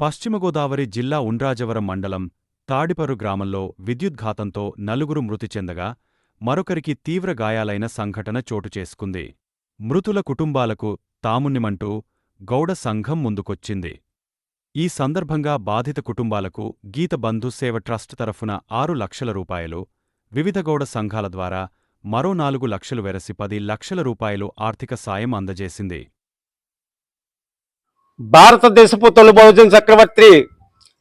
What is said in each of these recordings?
పశ్చిమ గోదావరి జిల్లా ఉండ్రాజవరం మండలం తాడిపరు గ్రామంలో విద్యుద్ఘాతంతో నలుగురు మృతి చెందగా మరొకరికి తీవ్ర గాయాలైన సంఘటన చోటు చేసుకుంది. మృతుల కుటుంబాలకు తామున్నిమంటూ గౌడ సంఘం ముందుకొచ్చింది. ఈ సందర్భంగా బాధిత కుటుంబాలకు గీతబంధు సేవ ట్రస్ట్ తరఫున ఆరు లక్షల రూపాయలు వివిధ గౌడ సంఘాల ద్వారా మరో నాలుగు లక్షలు వెరసి పది లక్షల రూపాయలు ఆర్థిక సాయం అందజేసింది. భారతదేశపు తొలి బహుజన్ చక్రవర్తి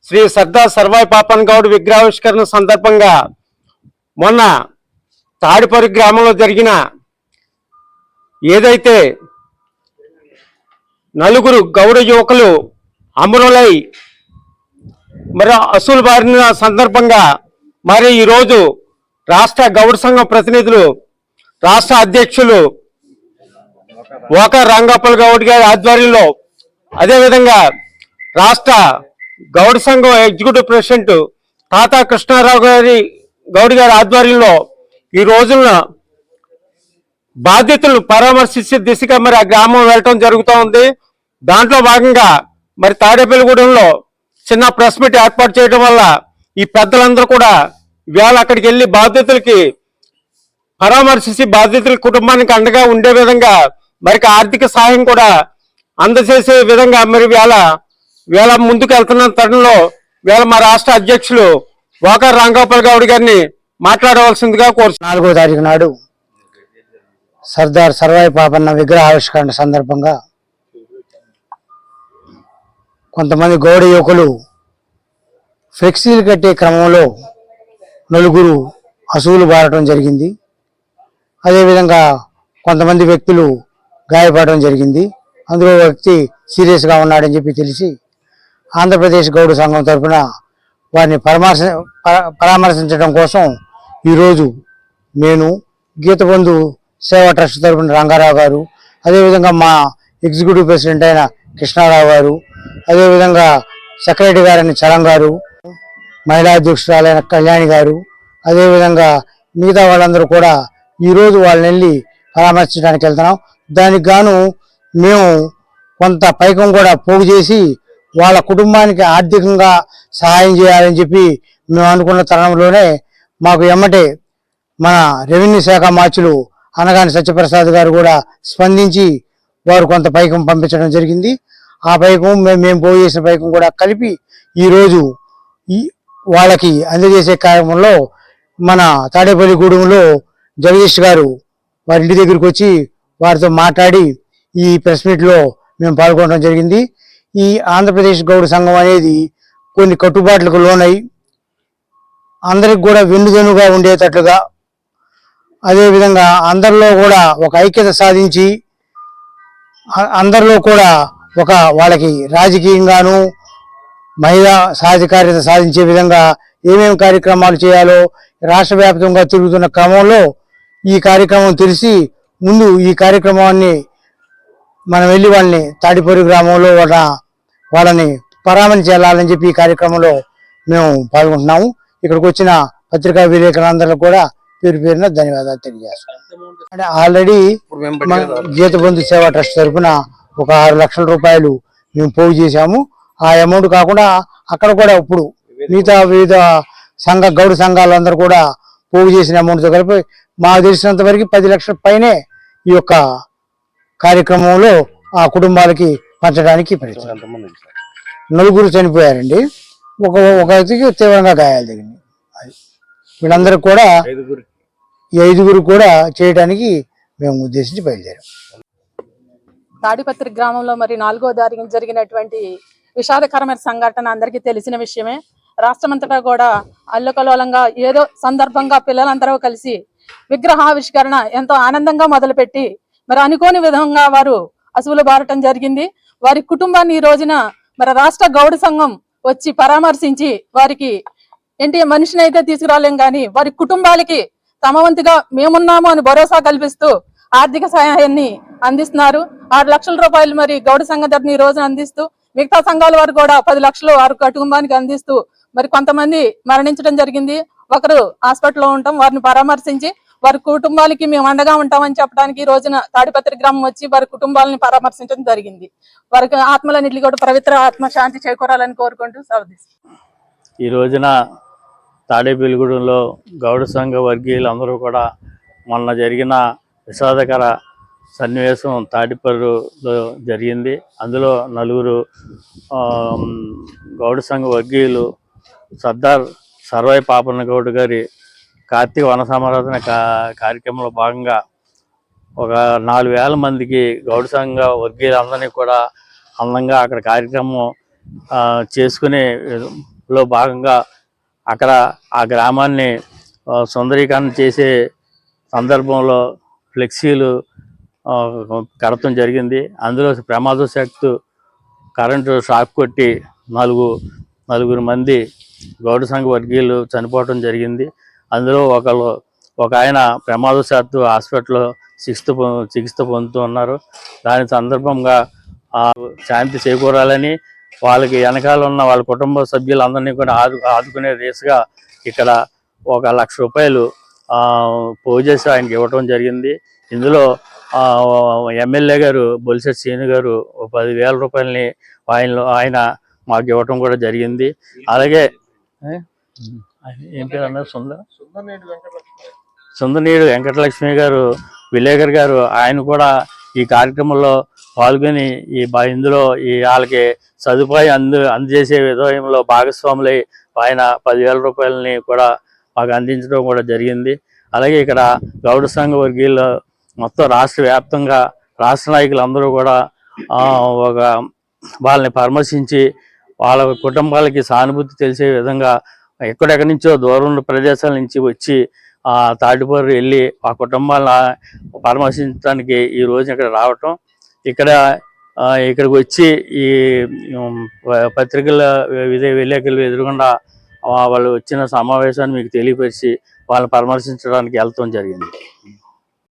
శ్రీ సర్దార్ సర్వాయి పాపన్ గౌడ్ విగ్రహావిష్కరణ సందర్భంగా మొన్న తాడిపరి గ్రామంలో జరిగిన ఏదైతే నలుగురు గౌడ యువకులు అమరులై మరి అసూలు బారిన సందర్భంగా మరి ఈరోజు రాష్ట్ర గౌడ సంఘం ప్రతినిధులు రాష్ట్ర అధ్యక్షులు ఓక రంగప్పల్ గౌడ్ గారి ఆధ్వర్యంలో అదేవిధంగా రాష్ట్ర గౌడ్ సంఘం ఎగ్జిక్యూటివ్ ప్రెసిడెంట్ తాతా కృష్ణారావు గారి గౌడ్ గారి ఆధ్వర్యంలో ఈ రోజున బాధ్యతలను పరామర్శించే దిశగా మరి ఆ గ్రామం వెళ్ళటం జరుగుతూ ఉంది. దాంట్లో భాగంగా మరి తాడేపల్లిగూడెంలో చిన్న ప్రెస్ మీట్ ఏర్పాటు చేయడం వల్ల ఈ పెద్దలందరూ కూడా వేళ అక్కడికి వెళ్ళి బాధ్యతలకి పరామర్శించి బాధితుల కుటుంబానికి అండగా ఉండే విధంగా మరి ఆర్థిక సహాయం కూడా అందజేసే విధంగా మరి వేళ వేళ ముందుకు వెళ్తున్న తరుణంలో వేళ మా రాష్ట్ర అధ్యక్షులు వాకర్ రాంగోపాల్ గౌడ్ గారిని మాట్లాడవలసిందిగా కోరు నాలుగో తారీఖు నాడు సర్దార్ సర్వాయి పాపన్న విగ్రహ ఆవిష్కరణ సందర్భంగా కొంతమంది గౌడ యువకులు ఫ్లెక్సీలు కట్టే క్రమంలో నలుగురు అసువులు బారటం జరిగింది. అదేవిధంగా కొంతమంది వ్యక్తులు గాయపడడం జరిగింది. అందులో వ్యక్తి సీరియస్గా ఉన్నాడని చెప్పి తెలిసి ఆంధ్రప్రదేశ్ గౌడ సంఘం తరఫున వారిని పరామర్శ పరా- పరామర్శించడం కోసం ఈరోజు నేను గీతబంధు సేవా ట్రస్ట్ తరపున రంగారావు గారు అదేవిధంగా మా ఎగ్జిక్యూటివ్ ప్రెసిడెంట్ అయిన కృష్ణారావు గారు అదేవిధంగా సెక్రటరీ గారైన చలం గారు మహిళా అధ్యక్షురాలైన కళ్యాణి గారు అదేవిధంగా మిగతా వాళ్ళందరూ కూడా ఈరోజు వాళ్ళని వెళ్ళి పరామర్శించడానికి వెళ్తున్నాం. దానికి గాను మేము కొంత పైకం కూడా పోగు చేసి వాళ్ళ కుటుంబానికి ఆర్థికంగా సహాయం చేయాలని చెప్పి మేము అనుకున్న తరుణంలోనే మాకు ఎమ్మటే మన రెవెన్యూ శాఖ మార్చులు అనగాని సత్యప్రసాద్ గారు కూడా స్పందించి వారు కొంత పైకం పంపించడం జరిగింది. ఆ పైకం మేము మేము పోగు చేసిన పైకం కూడా కలిపి ఈరోజు ఈ వాళ్ళకి అందజేసే కార్యక్రమంలో మన తాడేపల్లిగూడెంలో జగదీష్ గారు వారి ఇంటి దగ్గరికి వచ్చి వారితో మాట్లాడి ఈ ప్రెస్ మీట్లో మేము పాల్గొనడం జరిగింది. ఈ ఆంధ్రప్రదేశ్ గౌడ సంఘం అనేది కొన్ని కట్టుబాట్లకు లోనై అందరికి కూడా వెన్నుదనుగా ఉండేటట్లుగా అదేవిధంగా అందరిలో కూడా ఒక ఐక్యత సాధించి అందరిలో కూడా ఒక వాళ్ళకి రాజకీయంగాను మహిళా సాధికారిత సాధించే విధంగా ఏమేమి కార్యక్రమాలు చేయాలో రాష్ట్ర వ్యాప్తంగా తిరుగుతున్న క్రమంలో ఈ కార్యక్రమం తెలిసి ముందు ఈ కార్యక్రమాన్ని మనం వెళ్ళి వాళ్ళని తాడిపూరి గ్రామంలో వాళ్ళ వాళ్ళని వెళ్ళాలని చెప్పి ఈ కార్యక్రమంలో మేము పాల్గొంటున్నాము. ఇక్కడికి వచ్చిన పత్రికా విలేకరులందరూ కూడా పేరు పేరున ధన్యవాదాలు తెలియజేస్తున్నాం. అంటే ఆల్రెడీ మన గీత బంధు సేవా ట్రస్ట్ తరఫున ఒక ఆరు లక్షల రూపాయలు మేము పోగు చేశాము. ఆ అమౌంట్ కాకుండా అక్కడ కూడా ఇప్పుడు మిగతా వివిధ సంఘ గౌడ సంఘాలందరూ కూడా పోగు చేసిన అమౌంట్తో కలిపి మాకు తెలిసినంత వరకు పది లక్షల పైనే ఈ యొక్క కార్యక్రమంలో ఆ కుటుంబాలకి పంచడానికి ప్రయత్నం నలుగురు చనిపోయారండి. ఒక ఒక వ్యక్తికి తీవ్రంగా గాయాలు తగినాయి. వీళ్ళందరూ కూడా ఈ ఐదుగురు కూడా చేయడానికి మేము ఉద్దేశించి బయలుదేరాం. తాడిపత్రి గ్రామంలో మరి నాలుగో తారీఖున జరిగినటువంటి విషాదకరమైన సంఘటన అందరికీ తెలిసిన విషయమే. రాష్ట్రమంతటా కూడా అల్లకలోలంగా ఏదో సందర్భంగా పిల్లలందరూ కలిసి విగ్రహావిష్కరణ ఎంతో ఆనందంగా మొదలుపెట్టి మరి అనుకోని విధంగా వారు అసువులు బారటం జరిగింది. వారి కుటుంబాన్ని ఈ రోజున మరి రాష్ట్ర గౌడ సంఘం వచ్చి పరామర్శించి వారికి ఏంటి మనిషిని అయితే తీసుకురాలేం కానీ వారి కుటుంబాలకి తమ వంతుగా మేమున్నాము అని భరోసా కల్పిస్తూ ఆర్థిక సహాయాన్ని అందిస్తున్నారు. ఆరు లక్షల రూపాయలు మరి గౌడ సంఘ తరపున ఈ రోజున అందిస్తూ మిగతా సంఘాల వారు కూడా పది లక్షలు వారి కుటుంబానికి అందిస్తూ మరి కొంతమంది మరణించడం జరిగింది. ఒకరు హాస్పిటల్లో ఉండటం వారిని పరామర్శించి వారి కుటుంబాలకి మేము అండగా ఉంటామని చెప్పడానికి ఈ రోజున తాడిపత్రి గ్రామం వచ్చి వారి కుటుంబాలని పరామర్శించడం జరిగింది. వారికి ఆత్మలన్నింటినీ కూడా పవిత్ర ఆత్మ శాంతి చేకూరాలని కోరుకుంటూ సాధిస్తాం ఈ రోజున తాడేపల్లిగూడెంలో గౌడ సంఘ వర్గీయులు అందరూ కూడా మొన్న జరిగిన విషాదకర సన్నివేశం తాడిపర్రులో జరిగింది. అందులో నలుగురు గౌడ సంఘ వర్గీయులు సర్దార్ సర్వై పాపన్న గౌడ్ గారి కార్తీక వన సమారాధన కా కార్యక్రమంలో భాగంగా ఒక నాలుగు వేల మందికి గౌడ సంఘ వర్గీయులందరినీ కూడా అందంగా అక్కడ కార్యక్రమం చేసుకునే లో భాగంగా అక్కడ ఆ గ్రామాన్ని సుందరీకరణ చేసే సందర్భంలో ఫ్లెక్సీలు కడతం జరిగింది. అందులో ప్రమాదవశాత్తు కరెంటు షాక్ కొట్టి నలుగు నలుగురు మంది గౌడ సంఘ వర్గీయులు చనిపోవటం జరిగింది. అందులో ఒకళ్ళు ఒక ఆయన ప్రమాదశాత్తు హాస్పిటల్లో చికిత్స పొ- చికిత్స పొందుతూ ఉన్నారు. దాని సందర్భంగా శాంతి చేకూరాలని వాళ్ళకి వెనకాల ఉన్న వాళ్ళ కుటుంబ సభ్యులందరినీ కూడా ఆదు ఆదుకునే దిశగా ఇక్కడ ఒక లక్ష రూపాయలు పోజేసి చేసి ఆయనకి ఇవ్వటం జరిగింది. ఇందులో ఎమ్మెల్యే గారు బొలిశెట్టి శ్రీను గారు పదివేల రూపాయలని ఆయన ఆయన మాకు ఇవ్వటం కూడా జరిగింది. అలాగే ఏ? పేరు అన్నారు? సుందర? సుందరనీయుడు వెంకటలక్ష్మి. గారు విలేకర్ గారు ఆయన కూడా ఈ కార్యక్రమంలో పాల్గొని ఈ ఇందులో ఈ వాళ్ళకి సదుపాయం అందు అందజేసే విధానంలో భాగస్వాములై ఆయన పదివేల రూపాయలని కూడా మాకు అందించడం కూడా జరిగింది. అలాగే ఇక్కడ గౌడ సంఘ వర్గీయులు మొత్తం రాష్ట్ర వ్యాప్తంగా రాష్ట్ర నాయకులు అందరూ కూడా ఒక వాళ్ళని పరామర్శించి వాళ్ళ కుటుంబాలకి సానుభూతి తెలిసే విధంగా ఎక్కడెక్కడి నుంచో దూరం ఉన్న ప్రదేశాల నుంచి వచ్చి ఆ తాటిపూరు వెళ్ళి ఆ కుటుంబాలను పరామర్శించడానికి ఈ రోజు ఇక్కడ రావటం. ఇక్కడ ఇక్కడికి వచ్చి ఈ పత్రికల విదే విలేకరులు ఎదురుకుండా వాళ్ళు వచ్చిన సమావేశాన్ని మీకు తెలియపరిచి వాళ్ళని పరామర్శించడానికి వెళ్తాం జరిగింది.